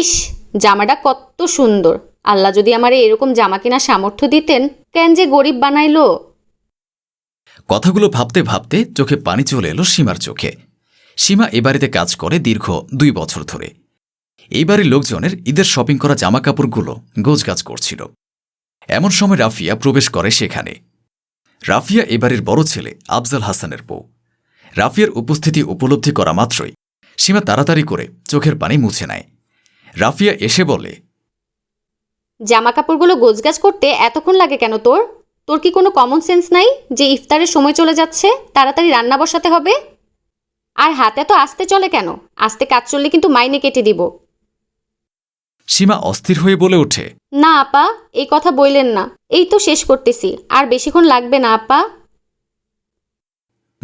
ইস, জামাটা কত সুন্দর। আল্লাহ যদি আমার এরকম জামা কেনার সামর্থ্য দিতেন, কেন যে গরিব বানাইলো? কথাগুলো ভাবতে ভাবতে চোখে পানি চলে এলো সীমার চোখে। সীমা এ বাড়িতে কাজ করে দীর্ঘ দুই বছর ধরে। এই বাড়ির লোকজনের ঈদের শপিং করা জামাকাপড়গুলো গোছগাছ করছিল। এমন সময় রাফিয়া প্রবেশ করে সেখানে। রাফিয়া এ বাড়ির বড় ছেলে আফজাল হাসানের বউ। রাফিয়ার উপস্থিতি উপলব্ধি করা মাত্রই সীমা তাড়াতাড়ি করে চোখের পানি মুছে নেয়। রাফিয়া এসে বলে জামা কাপড়গুলো গোছগাছ করতে এতক্ষণ লাগে কেন তোর? তোর কি কোনো কমন সেন্স নাই যে ইফতারের সময় চলে যাচ্ছে? তাড়াতাড়ি রান্না বসাতে হবে। আর হাতে তো আসতে চলে কেন? আস্তে কাজ চললে কিন্তু মাইনে কেটে দিব। সীমা অস্থির হয়ে বলে ওঠে না আপা এই কথা বললেন না। এই তো শেষ করতেছি। আর বেশিক্ষণ লাগবে না আপা।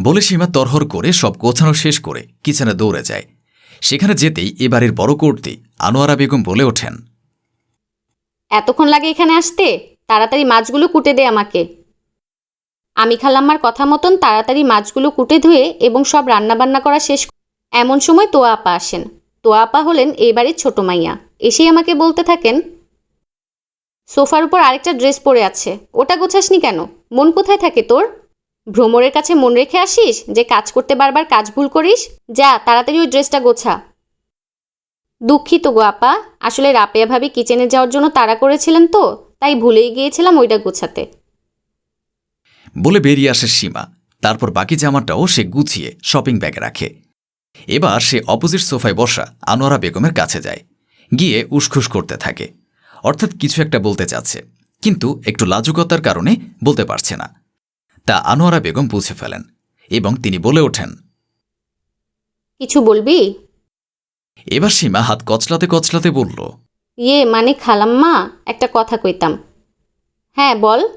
বলে সীমা তরহর করে সব গোছানো শেষ করে কিচেনে দৌড়ে যায়। সেখানে যেতেই এবারের বড় কর্তি আনোয়ারা বেগম বলে ওঠেন। এতক্ষণ লাগে এখানে আসতে? তাড়াতাড়ি মাছগুলো কুটে দে আমাকে। আমি খালাম্মার কথা মতন তাড়াতাড়ি মাছগুলো কুটে ধুয়ে এবং সব রান্নাবান্না করা শেষ এমন সময় তোয়া আপা আসেন। তোয়া আপা হলেন এই বাড়ির ছোট মাইয়া। এসেই আমাকে বলতে থাকেন, সোফার উপর আরেকটা ড্রেস পরে আছে। ওটা গোছাসনি কেন? মন কোথায় থাকে তোর? ভ্রমরের কাছে মন রেখে আসিস যে কাজ করতে বারবার কাজ ভুল করিস? যা, তাড়াতাড়ি ওই ড্রেসটা গোছা। দুঃখিত গো আপা, আসলে রাপেয়া ভাবি কিচেনে যাওয়ার জন্য তাড়া করেছিলেন তো, তাই ভুলেই গিয়েছিলাম ওইটা গোছাতে। বলে বেরিয়ে আসে সীমা। তারপর বাকি জামাটাও সে গুছিয়ে শপিং ব্যাগে রাখে। এবার সে অপোজিট সোফায় বসা আনোয়ারা বেগমের কাছে যায়। গিয়ে উসখুস করতে থাকে। অর্থাৎ কিছু একটা বলতে চাচ্ছে। কিন্তু একটু লাজুকতার কারণে বলতে পারছে না। তা আনোয়ারা বেগম বুঝে ফেলেন এবং তিনি বলে ওঠেন কিছু বলবি? এবার সীমা হাত কচলাতে কচলাতে বলল ইয়ে মানে খালাম্মা? একটা কথা কইতাম। হ্যাঁ বল।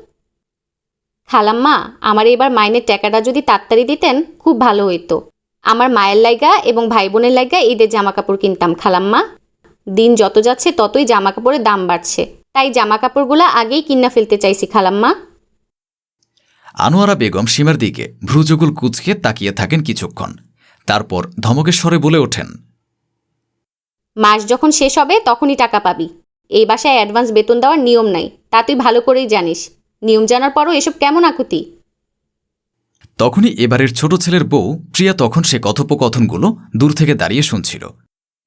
খালাম্মা আমার এবার মাইনের টাকাটা যদি তাড়াতাড়ি দিতেন খুব ভালো হইতো। আমার মায়ের লাইগা এবং ভাই বোনের লাইগা ঈদের জামা কাপড় কিনতাম খালাম্মা। দিন যত যাচ্ছে ততই জামা কাপড়ের দাম বাড়ছে। তাই জামা কাপড়গুলো আগেই কিনা ফেলতে চাইছি খালাম্মা। আনোয়ারা বেগম সীমার দিকে ভ্রুযুগল কুচকে তাকিয়ে থাকেন কিছুক্ষণ। তারপর ধমকের স্বরে বলে ওঠেন মাস যখন শেষ হবে তখনই টাকা পাবি। এই বাসায় অ্যাডভান্স বেতন দেওয়ার নিয়ম নাই তা তুই ভালো করেই জানিস। নিয়ম জানার পরও এসব কেমন আকুতি? তখনই এবারের ছোট ছেলের বউ প্রিয়া তখন সে কথোপকথনগুলো দূর থেকে দাঁড়িয়ে শুনছিল।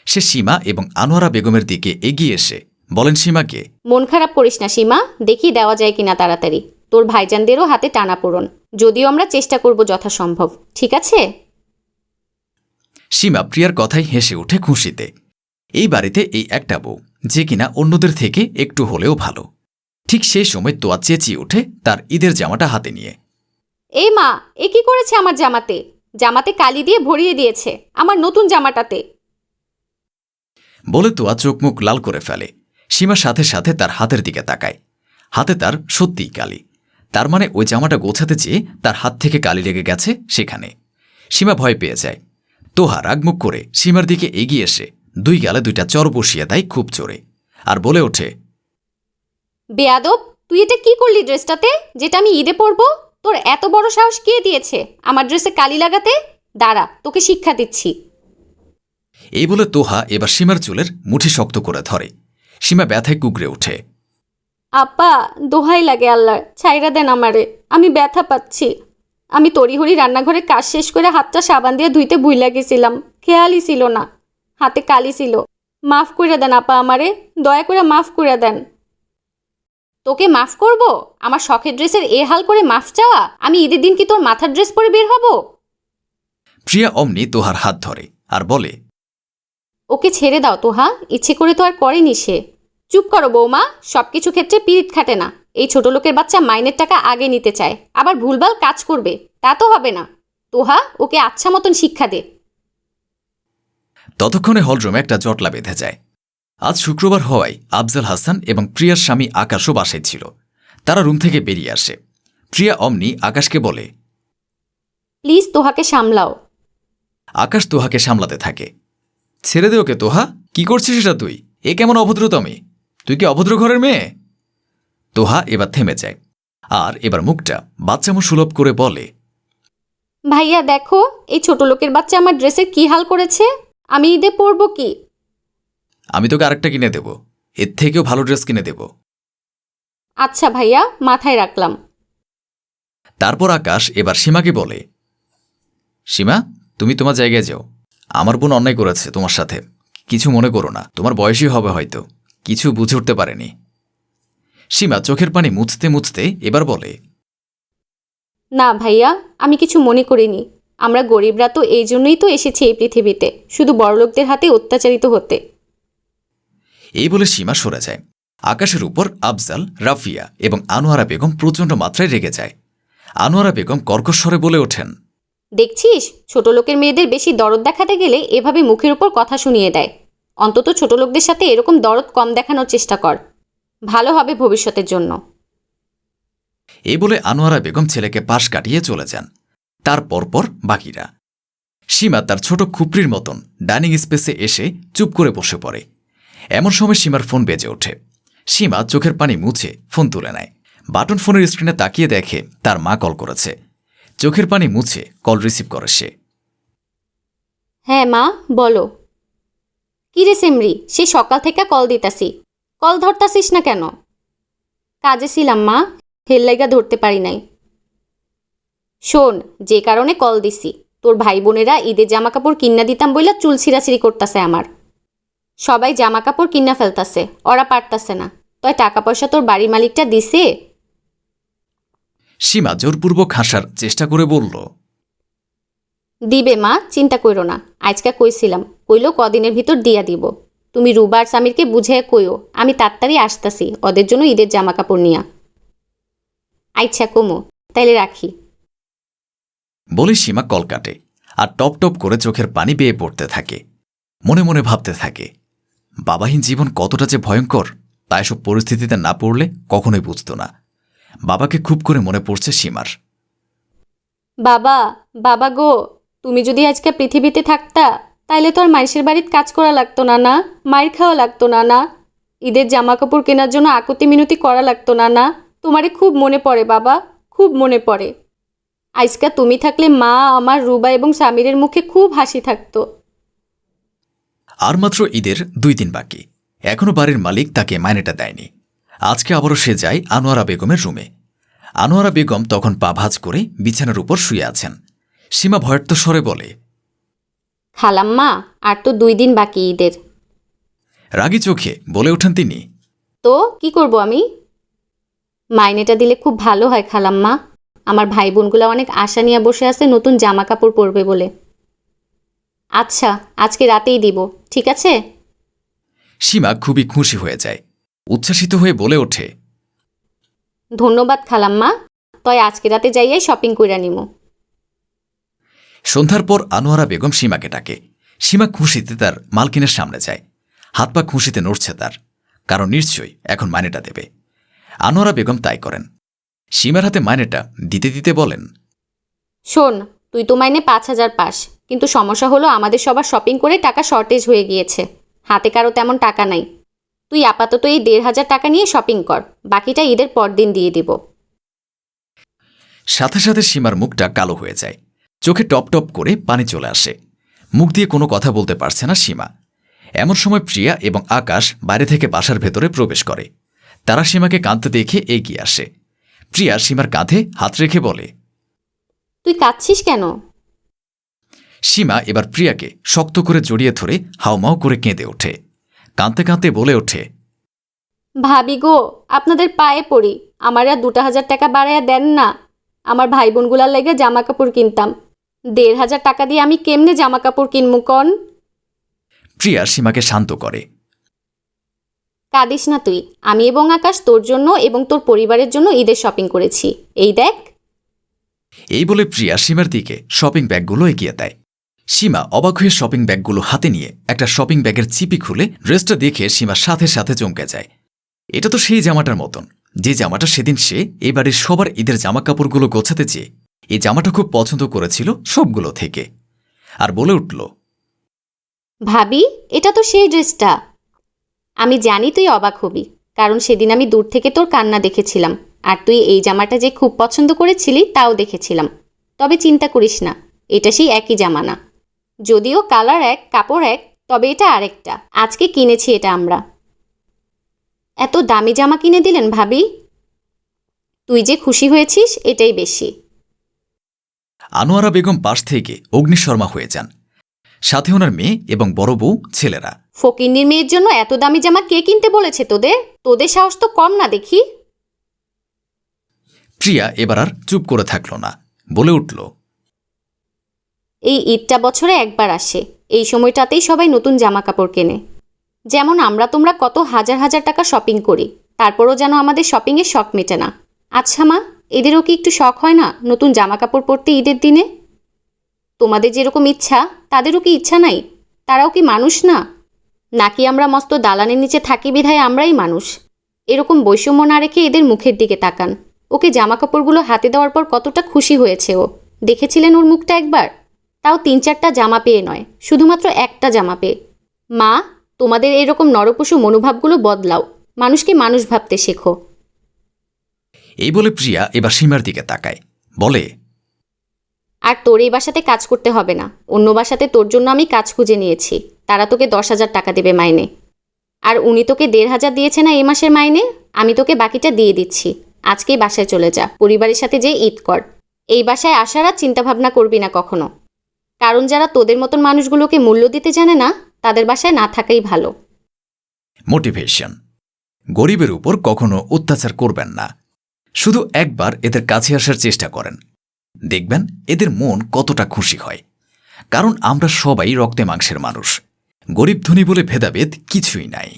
সে সীমা এবং আনোয়ারা বেগমের দিকে এগিয়ে এসে বলেন সীমাকে মন খারাপ করিস না সীমা দেখি দেওয়া যায় কিনা তাড়াতাড়ি। তোর ভাইজানদেরও হাতে টানা পূরণ যদিও আমরা চেষ্টা করব যথাসম্ভব ঠিক আছে? সীমা প্রিয়ার কথাই হেসে ওঠে খুশিতে। এই বাড়িতে এই একটা বউ যে কিনা অন্যদের থেকে একটু হলেও ভালো। ঠিক সেই সময় তোয়া চেঁচিয়ে ওঠে তার ঈদের জামাটা হাতে নিয়ে। এই মা এ কি করেছে আমার জামাতে? জামাতে কালি দিয়ে ভরিয়ে দিয়েছে আমার নতুন জামাটাতে। বলে তোয়া চোখ মুখ লাল করে ফেলে। সীমা সাথে সাথে তার হাতের দিকে তাকায়। হাতে তার সত্যিই কালি। তার মানে ওই জামাটা গোছাতে চেয়ে তার হাত থেকে কালি লেগে গেছে সেখানে। সীমা ভয় পেয়ে যায়। তোহা রাগমুখ করে সীমার দিকে এগিয়ে এসে দুই গালে দুইটা চর বসিয়ে দেয় খুব জোরে আর বলে ওঠে বেয়াদব তুই এটা কি করলি ড্রেসটাতে? যেটা আমি ঈদে পরবো? তোর এত বড় সাহস কে দিয়েছে? আমার ড্রেসে কালি লাগাতে? দাঁড়া তোকে শিক্ষা দিচ্ছি। এই বলে তোহা এবার সীমার চুলের মুঠি শক্ত করে ধরে। সীমা ব্যথায় কুগড়ে ওঠে। আপা দোহাই লাগে আল্লাহর ছাইরা দেন আমারে। আমি ব্যথা পাচ্ছি। আমি তড়িহড়ি রান্নাঘরে কাজ শেষ করে হাতটা সাবান দিয়ে ধুইতে ভুইলা গেছিলাম। খেয়ালই ছিল না। হাতে কালি ছিল। মাফ করে দেন আপা আমারে। দয়া করে মাফ করে দেন। তোকে মাফ করব? আমার শখের ড্রেসের এ হাল করে মাফ চাওয়া? আমি ঈদের দিন কি তোর মাথার ড্রেস পরে বের হব? প্রিয়া অমনি তোহার হাত ধরে আর বলে ওকে ছেড়ে দাও তোহা। ইচ্ছে করে তো আর করেনি সে। চুপ করো বৌমা সব কিছু ক্ষেত্রে পিরিত খাটে না। এই ছোট লোকের বাচ্চা মাইনের টাকা আগে নিতে চায় আবার ভুলভাল কাজ করবে তা তো হবে না। তোহা ওকে আচ্ছা মতন শিক্ষা দে। ততক্ষণে হলরুমে একটা জটলা বেঁধে যায়। আজ শুক্রবার হওয়ায় আফজাল হাসান এবং প্রিয়ার স্বামী আকাশও বাসায় ছিল। তারা রুম থেকে বেরিয়ে আসে। প্রিয়া অমনি আকাশকে বলে প্লিজ তোহাকে সামলাও। আকাশ তোহাকে সামলাতে থাকে। ছেড়ে দে ওকে তোহা কি করছিস সেটা তুই? এ কেমন অভদ্রতমে? তুই কি অভদ্র ঘরের মেয়ে? তোহা এবার থেমে যায়। আর এবার মুখটা বাচ্চামো সুলভ করে বলে ভাইয়া দেখো এই ছোট লোকের বাচ্চা আমার ড্রেসের কি হাল করেছে? আমি ঈদে পরবো কি? আমি তোকে আরেকটা কিনে দেব। এর থেকেও ভালো ড্রেস কিনে দেব। আচ্ছা ভাইয়া মাথায় রাখলাম। তারপর আকাশ এবার সীমাকে বলে সীমা তুমি তোমার জায়গায় যাও। আমার বোন অন্যায় করেছে তোমার সাথে। কিছু মনে করো না। তোমার বয়সই হবে হয়তো। কিছু বুঝে উঠতে পারেনি। সীমা চোখের পানি মুছতে মুছতে এবার বলে না ভাইয়া আমি কিছু মনে করিনি। আমরা গরিবরা তো এই জন্যই তো এসেছি এই পৃথিবীতে শুধু বড়লোকদের হাতে অত্যাচারিত হতে। এই বলে সীমা সরে যায়। আকাশের উপর আফজাল রাফিয়া এবং আনোয়ারা বেগম প্রচণ্ড মাত্রায় রেগে যায়। আনোয়ারা বেগম কর্কশ্বরে বলে ওঠেন দেখছিস? ছোট লোকের মেয়েদের বেশি দরদ দেখাতে গেলে এভাবে মুখের উপর কথা শুনিয়ে দেয়। অন্তত ছোট লোকদের সাথে এরকম দরদ কম দেখানোর চেষ্টা কর। ভালো হবে ভবিষ্যতের জন্য। এই বলে আনোয়ারা বেগম ছেলেকে পাশ কাটিয়ে চলে যান। তার পরপর বাকিরা। সীমা তার ছোট খুপড়ির মতন ডাইনিং স্পেসে এসে চুপ করে বসে পড়ে। এমন সময় সীমার ফোন বেজে ওঠে। সীমা চোখের পানি মুছে ফোন তুলে নেয়। বাটন ফোনের স্ক্রিনে তাকিয়ে দেখে তার মা কল করেছে। চোখের পানি মুছে কল রিসিভ করে সে। হ্যাঁ মা বলো। কি রে সেমরি, সে সকাল থেকে কল দিতাসি কল ধরতাসিস না কেন? কাজে ছিলাম, মা। হেললাইগা ধরতে পারি নাই। শোন, যে কারণে কল দিছি। তোর ভাই বোনেরা ঈদের জামা কাপড় কিন্না দিতাম বইলা চুল ছিঁড়াছিড়ি করতাছে আমার। সবাই জামা কাপড় কিন্না ফেলতাছে, ওরা পারতাছে না। তয় টাকা পয়সা তোর বাড়ি মালিকটা দিছে? সীমা জোরপূর্বক হাসার চেষ্টা করে বলল দিবে মা চিন্তা কইরো না। আজকে কইছিলাম কইলো কদিনের ভিতর দিয়া দিব। তুমি রুবার সামিরকে বুঝে কইও আমি তাড়াতাড়ি আসতাছি ওদের জন্য ঈদের জামা কাপড় নিয়া। আচ্ছা কমো তাইলে রাখি। বলে সীমা কল কাটে আর টপ টপ করে চোখের পানি বেয়ে পড়তে থাকে। মনে মনে ভাবতে থাকে বাবাহীন জীবন কতটা যে ভয়ঙ্কর তা এসব পরিস্থিতিতে না পড়লে কখনোই বুঝত না। বাবাকে খুব করে মনে পড়ছে সীমার। বাবা বাবা গো তুমি যদি আজকে পৃথিবীতে থাকতা, তাইলে তো আর মানুষের বাড়িতে কাজ করা লাগতো না না? মার খাওয়া লাগতো না না? ঈদের জামা কাপড় কেনার জন্য আকুতি মিনতি করা লাগতো না না? তোমারে খুব মনে পড়ে, বাবা, খুব মনে পড়ে। আজকা তুমি থাকলে মা, আমার, রুবা এবং সামিরের মুখে খুব হাসি থাকতো। আর মাত্র ঈদের দুই দিন বাকি। এখনও বাড়ির মালিক তাকে মাইনেটা দেয়নি। আজকে আবারও সে যায় আনোয়ারা বেগমের রুমে। আনোয়ারা বেগম তখন পা ভাঁজ করে বিছানার উপর শুয়ে আছেন। সীমা ভয়ার্ত স্বরে বলে খালাম্মা আর তো দুই দিন বাকি ঈদের। রাগী চোখে বলে ওঠেন তিনি তো কি করব আমি? মাইনেটা দিলে খুব ভালো হয় খালাম্মা। আমার ভাই বোনগুলো অনেক আশা নিয়ে বসে আছে নতুন জামা কাপড় পরবে বলে। আচ্ছা আজকে রাতেই দিব ঠিক আছে? সীমা খুবই খুশি হয়ে যায় উচ্ছ্বাসিত হয়ে বলে ওঠে ধন্যবাদ খালাম্মা তয় আজকে রাতে যাইয়াই শপিং কইরা নিমো। সন্ধ্যার পর আনোয়ারা বেগম সীমাকে ডাকে। সীমা খুশিতে তার মালকিনের সামনে যায়। হাত পা খুশিতে নড়ছে তার কারণ নিশ্চয়ই এখন মাইনেটা দেবে। আনোয়ারা বেগম তাই করেন। সীমার হাতে মাইনেটা দিতে দিতে বলেন শোন তুই তো মাইনে পাঁচ হাজার পাস কিন্তু সমস্যা হলো আমাদের সবার শপিং করে টাকা শর্টেজ হয়ে গিয়েছে। হাতে কারও তেমন টাকা নাই। তুই আপাতত এই দেড় হাজার টাকা নিয়ে শপিং কর বাকিটা ঈদের পর দিন দিয়ে দিব। সাথে সাথে সীমার মুখটা কালো হয়ে যায়। চোখে টপ টপ করে পানি চলে আসে। মুখ দিয়ে কোনো কথা বলতে পারছে না সীমা। এমন সময় প্রিয়া এবং আকাশ বাইরে থেকে বাসার ভেতরে প্রবেশ করে। তারা সীমাকে কাঁদতে দেখে এগিয়ে আসে। প্রিয়া সীমার কাঁধে হাত রেখে বলে তুই কাঁদছিস কেন? সীমা এবার প্রিয়াকে শক্ত করে জড়িয়ে ধরে হাউমাউ করে কেঁদে ওঠে। কাঁদতে কাঁদতে বলে ওঠে ভাবি গো আপনাদের পায়ে পড়ি। আমার আর দুটা হাজার টাকা বাড়াইয়া দেন না। আমার ভাই বোনগুলার লেগে জামা কাপড় কিনতাম। দেড় হাজার টাকা দিয়ে আমি কেমনে জামা কাপড় কিনবো কন? প্রিয়া সীমাকে শান্ত করে। কাঁদিস না তুই। আমি এবং আকাশ তোর জন্য এবং তোর পরিবারের জন্য ঈদের শপিং করেছি। এই দেখ। এই বলে প্রিয়া সীমার দিকে শপিং ব্যাগগুলো এগিয়ে দেয়। সীমা অবাক হয়ে শপিং ব্যাগগুলো হাতে নিয়ে একটা শপিং ব্যাগের চিপি খুলে ড্রেসটা দেখে সীমা সাথে সাথে চমকে যায়। এটা তো সেই জামাটার মতন। যে জামাটা সেদিন সে এবারে সবার ঈদের জামা কাপড়গুলো গোছাতে চেয়ে এই জামাটা খুব পছন্দ করেছিল সবগুলো থেকে। আর বলে উঠল, ভাবি, এটা তো সেই ড্রেসটা। আমি জানি তুই অবাক হবি, কারণ সেদিন আমি দূর থেকে তোর কান্না দেখেছিলাম, আর তুই এই জামাটা যে খুব পছন্দ করেছিলি তাও দেখেছিলাম। তবে চিন্তা করিস না, এটা সেই একই জামা না। যদিও কালার এক, কাপড় এক, তবে এটা আরেকটা। আজকে কিনেছি এটা আমরা। এত দামি জামা কিনে দিলেন ভাবি? তুই যে খুশি হয়েছিস, এটাই বেশি। আনোয়ারা বেগম পাশ থেকে অগ্নিশর্মা হয়ে যান। সাথে ওনার মেয়ে এবং বড় বউ ছেলেরা। ফকিন্নির মেয়ের জন্য এত দামি জামা কে কিনতে বলেছে তোদের? তোদের সাহস তো কম না দেখি। প্রিয়া এবার আর চুপ করে থাকল না বলে উঠল এই ঈদটা বছরে একবার আসে এই সময়টাতেই সবাই নতুন জামা কাপড় কেনে। যেমন আমরা তোমরা কত হাজার হাজার টাকা শপিং করি তারপরও যেন আমাদের শপিংয়ের শখ মেটে না। আচ্ছা মা? এদেরও কি একটু শখ হয় না নতুন জামা কাপড় পরতে ঈদের দিনে? তোমাদের যেরকম ইচ্ছা, তাদেরও কি ইচ্ছা নাই? তারাও কি মানুষ না? নাকি আমরা মস্ত দালানের নিচে থাকি বিধায় আমরাই মানুষ? এরকম বৈষম্য না রেখে এদের মুখের দিকে তাকান। ওকে জামা কাপড়গুলো হাতে দেওয়ার পর কতটা খুশি হয়েছে ও। দেখেছিলেন ওর মুখটা একবার? তাও তিন চারটা জামা পেয়ে নয়, শুধুমাত্র একটা জামা পেয়ে। মা, তোমাদের এরকম নরপশু মনোভাবগুলো বদলাও। মানুষকে মানুষ ভাবতে শেখো। এই বলে প্রিয়া এবার সীমার দিকে তাকায়। বলে আর তোর এই বাসাতে কাজ করতে হবে না। অন্য বাসাতে তোর জন্য আমি কাজ খুঁজে নিয়েছি। তারা তোকে দশ হাজার টাকা দেবে মাইনে। আর উনি তোকে দেড় হাজার দিয়েছে না এ মাসের মাইনে? আমি তোকে বাকিটা দিয়ে দিচ্ছি। আজকেই বাসায় চলে যা। পরিবারের সাথে যে ঈদ কর। এই বাসায় আসার আর চিন্তাভাবনা করবি না কখনো। কারণ যারা তোদের মতন মানুষগুলোকে মূল্য দিতে জানে না তাদের বাসায় না থাকাই ভালো। মোটিভেশন গরিবের উপর কখনো অত্যাচার করবেন না। শুধু একবার এদের কাছে আসার চেষ্টা করেন। দেখবেন এদের মন কতটা খুশি হয়। কারণ আমরা সবাই রক্তে মাংসের মানুষ। গরিব ধনী বলে ভেদাভেদ কিছুই নাই।